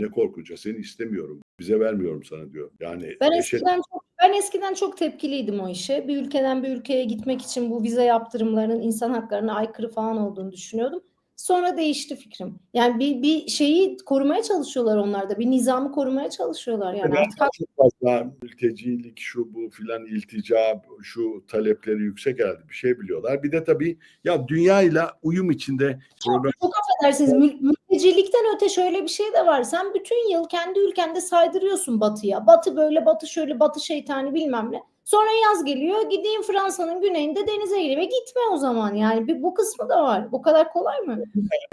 Ne korkunca seni istemiyorum. Bize vermiyorum sana diyor. Yani Ben eşe- eskiden çok ben eskiden çok tepkiliydim o işe. Bir ülkeden bir ülkeye gitmek için bu vize yaptırımlarının insan haklarına aykırı falan olduğunu düşünüyordum. Sonra değişti fikrim. Yani bir bir şeyi korumaya çalışıyorlar onlar da. Bir nizamı korumaya çalışıyorlar yani. Ben Artık çok fazla mültecilik şu bu filan iltica şu talepleri yüksek herhalde bir şey biliyorlar. Bir de tabii ya dünyayla uyum içinde problem Çok affedersiniz mül- mültecilikten öte şöyle bir şey de var. Sen bütün yıl kendi ülkende saydırıyorsun batıya. Batı böyle, batı şöyle, batı şeytani bilmem ne. Sonra yaz geliyor gideyim Fransa'nın güneyinde denize gireyim. E gitme o zaman yani. Bir, bu kısmı da var. Bu kadar kolay mı?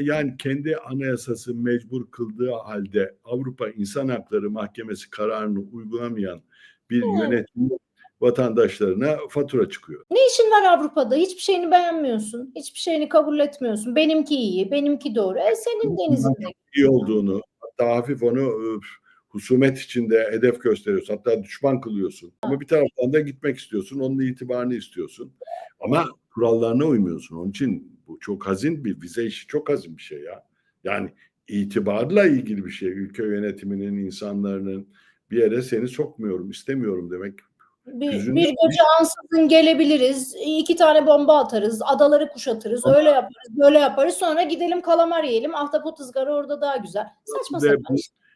yani kendi anayasası mecbur kıldığı halde Avrupa İnsan Hakları Mahkemesi kararını uygulamayan bir Hmm. yönetim vatandaşlarına fatura çıkıyor. Ne işin var Avrupa'da? Hiçbir şeyini beğenmiyorsun. Hiçbir şeyini kabul etmiyorsun. Benimki iyi, benimki doğru. E senin denizinde. iyi olduğunu hatta hafif onu öf, husumet içinde hedef gösteriyorsun. Hatta düşman kılıyorsun. Ama bir taraftan da gitmek istiyorsun. Onun itibarını istiyorsun. Ama kurallarına uymuyorsun. Onun için bu çok hazin bir vize işi çok hazin bir şey ya. Yani itibarla ilgili bir şey. Ülke yönetiminin, insanların bir yere seni sokmuyorum, istemiyorum demek. Bir, Yüzünde- bir gece ansızın gelebiliriz. iki tane bomba atarız. Adaları kuşatırız. Öyle yaparız, böyle yaparız. Sonra gidelim kalamar yiyelim. Ahtapot ızgara orada daha güzel. Saçma sapan işte.